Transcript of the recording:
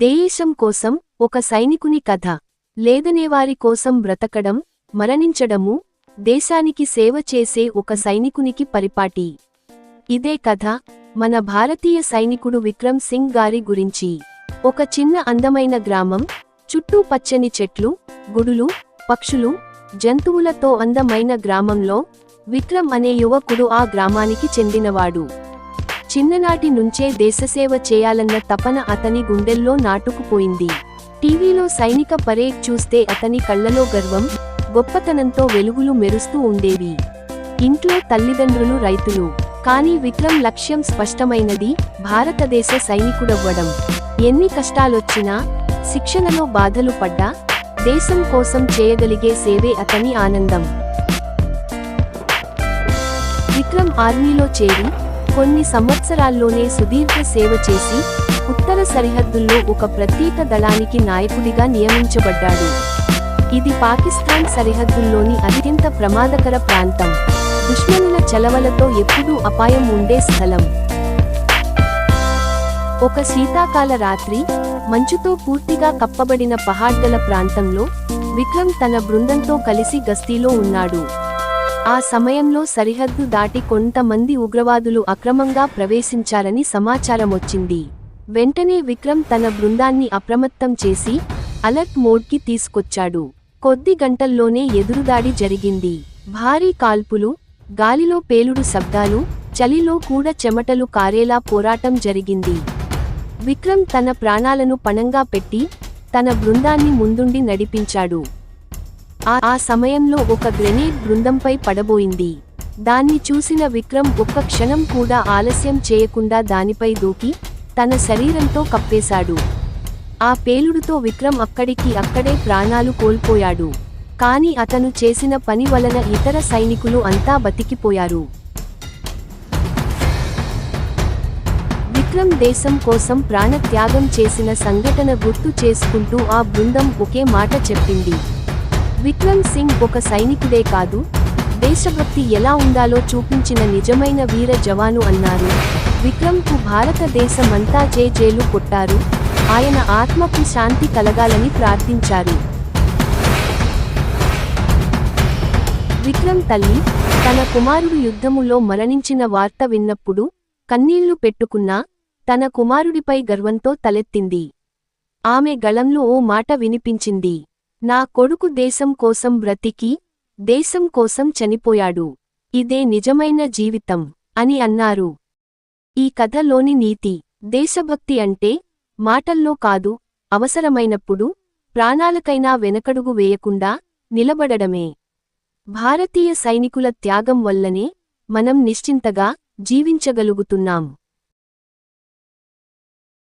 దేశం కోసం ఒక సైనికుని కథ. లేదనేవారి కోసం బ్రతకడం మరణించడము దేశానికి సేవ చేసే ఒక సైనికునికి పరిపాటి. ఇదే కథ మన భారతీయ సైనికుడు విక్రమ్ సింగ్ గారి గురించి. ఒక చిన్న అందమైన గ్రామం చుట్టూ పచ్చని చెట్లు గుడులు పక్షులు జంతువులతో అందమైన గ్రామంలో విక్రమ్ అనే యువకుడు ఆ గ్రామానికి చెందినవాడు. చిన్ననాటి నుంచే దేశసేవ చేయాలన్న తపన అతని గుండెల్లో నాటుకుపోయింది. టీవీలో సైనిక పరేడ్ చూస్తే అతని కళ్ళలో గర్వం గొప్పతనంతో వెలుగులు మెరుస్తూ ఉండేవి. ఇంట్లో తల్లిదండ్రులు రైతులు. కానీ విక్రమ్ లక్ష్యం స్పష్టమైనది భారతదేశ సైనికుడవ్వడం. ఎన్ని కష్టాలొచ్చినా శిక్షణలో బాధలు పడ్డా దేశం కోసం చేయగలిగే సేవే అతని ఆనందం. విక్రమ్ ఆర్మీలో చేరి కొన్ని సంవత్సరాల్లోనే సుదీర్ఘ సేవ చేసి ఉత్తర సరిహద్దుల్లో ఒక ప్రత్యేక దళానికి నాయకుడిగా నియమించబడ్డాడు. ఇది పాకిస్తాన్ సరిహద్దుల్లోని అత్యంత ప్రమాదకర ప్రాంతం. దుష్మనుల చలవలతో ఎప్పుడూ అపాయం ఉండే స్థలం. ఒక శీతాకాల రాత్రి మంచుతో పూర్తిగా కప్పబడిన పహాడ్గల ప్రాంతంలో విక్రమ్ తన బృందంతో కలిసి గస్తీలో ఉన్నాడు. ఆ సమయంలో సరిహద్దు దాటి కొంతమంది ఉగ్రవాదులు అక్రమంగా ప్రవేశించారని సమాచారమొచ్చింది. వెంటనే విక్రమ్ తన బృందాన్ని అప్రమత్తం చేసి అలర్ట్ మోడ్కి తీసుకొచ్చాడు. కొద్ది గంటల్లోనే ఎదురుదాడి జరిగింది. భారీ కాల్పులు గాలిలో పేలుడు శబ్దాలు చలిలో కూడా చెమటలు కారేలా పోరాటం జరిగింది. విక్రమ్ తన ప్రాణాలను పణంగా పెట్టి తన బృందాన్ని ముందుండి నడిపించాడు. ఆ సమయంలో ఒక గ్రెనేడ్ బృందంపై పడబోయింది. దాన్ని చూసిన విక్రమ్ ఒక్క క్షణం కూడా ఆలస్యం చేయకుండా దానిపై దూకి తన శరీరంతో కప్పేశాడు. ఆ పేలుడుతో విక్రమ్ అక్కడికి అక్కడే ప్రాణాలు కోల్పోయాడు. కాని అతను చేసిన పని వలన ఇతర సైనికులు అంతా బతికిపోయారు. విక్రమ్ దేశం కోసం ప్రాణత్యాగం చేసిన సంఘటన గుర్తు చేసుకుంటూ ఆ బృందం ఒకే మాట చెప్పింది. విక్రమ్ సింగ్ ఒక సైనికుడే కాదు. దేశభక్తి ఎలా ఉండాలో చూపించిన నిజమైన వీర జవాను అన్నారు. విక్రమ్కు భారతదేశమంతా జేజేలు కొట్టారు. ఆయన ఆత్మకు శాంతి కలగాలని ప్రార్థించారు. విక్రమ్ తల్లి తన కుమారుడు యుద్ధములో మరణించిన వార్త విన్నప్పుడు కన్నీళ్ళు పెట్టుకున్నా తన కుమారుడిపై గర్వంతో తలెత్తింది. ఆమె గళంలో ఓ మాట వినిపించింది. నా కొడుకు దేశం కోసం బ్రతికి దేశం కోసం చనిపోయాడు. ఇదే నిజమైన జీవితం అని అన్నారు. ఈ కథలోని నీతి దేశభక్తి అంటే మాటల్లో కాదు అవసరమైనప్పుడు ప్రాణాలకైనా వెనకడుగు వేయకుండా నిలబడడమే. భారతీయ సైనికుల త్యాగం వల్లనే మనం నిశ్చింతగా జీవించగలుగుతున్నాం.